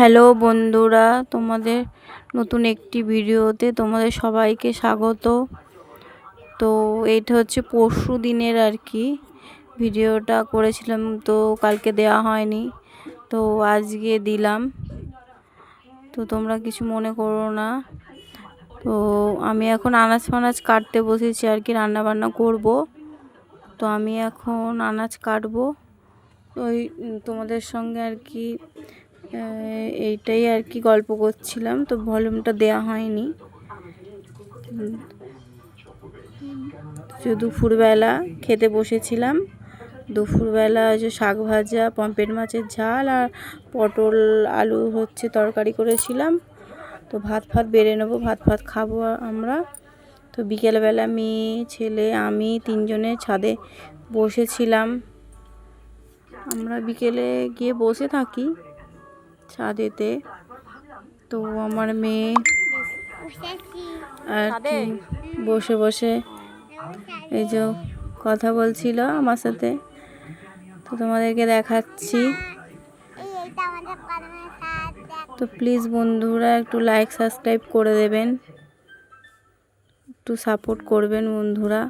Hello বন্ধুরা, তোমাদের নতুন একটি ভিডিওতে তোমাদের সবাইকে স্বাগত। তো এইটা হচ্ছে পরশু দিনের আর কি ভিডিওটা করেছিলাম, তো কালকে দেওয়া হয়নি, তো আজকে দিলাম। তো তোমরা কিছু মনে করো না। তো আমি এখন আনাজ ফানাজ কাটতে বসেছি আর কি রান্না বান্না করব। তো আমি এখন আনাজ কাটবো। ওই তোমাদের সঙ্গে আর কি এইটাই আর কি গল্প করছিলাম, তো ভলিউমটা দেয়া হয়নি। তো দুপুরবেলা খেতে বসেছিলাম, দুপুরবেলা যে শাক ভাজা পম্পেট মাছের ঝাল আর পটল আলু হচ্ছে তরকারি করেছিলাম, তো ভাত ফাত বেড়ে নেব, ভাত ফাত খাব আমরা। তো বিকেলবেলা মেয়ে, ছেলে, আমি তিনজনে ছাদে বসেছিলাম। আমরা বিকেলে গিয়ে বসে থাকি। ছাদেতে তো আমার মেয়ে আর কি বসে বসে এই যে কথা বলছিল আমার সাথে। তো তোমাদেরকে দেখাচ্ছি। তো প্লিজ বন্ধুরা একটু লাইক সাবস্ক্রাইব করে দেবেন। একটু সাপোর্ট করবেন বন্ধুরা।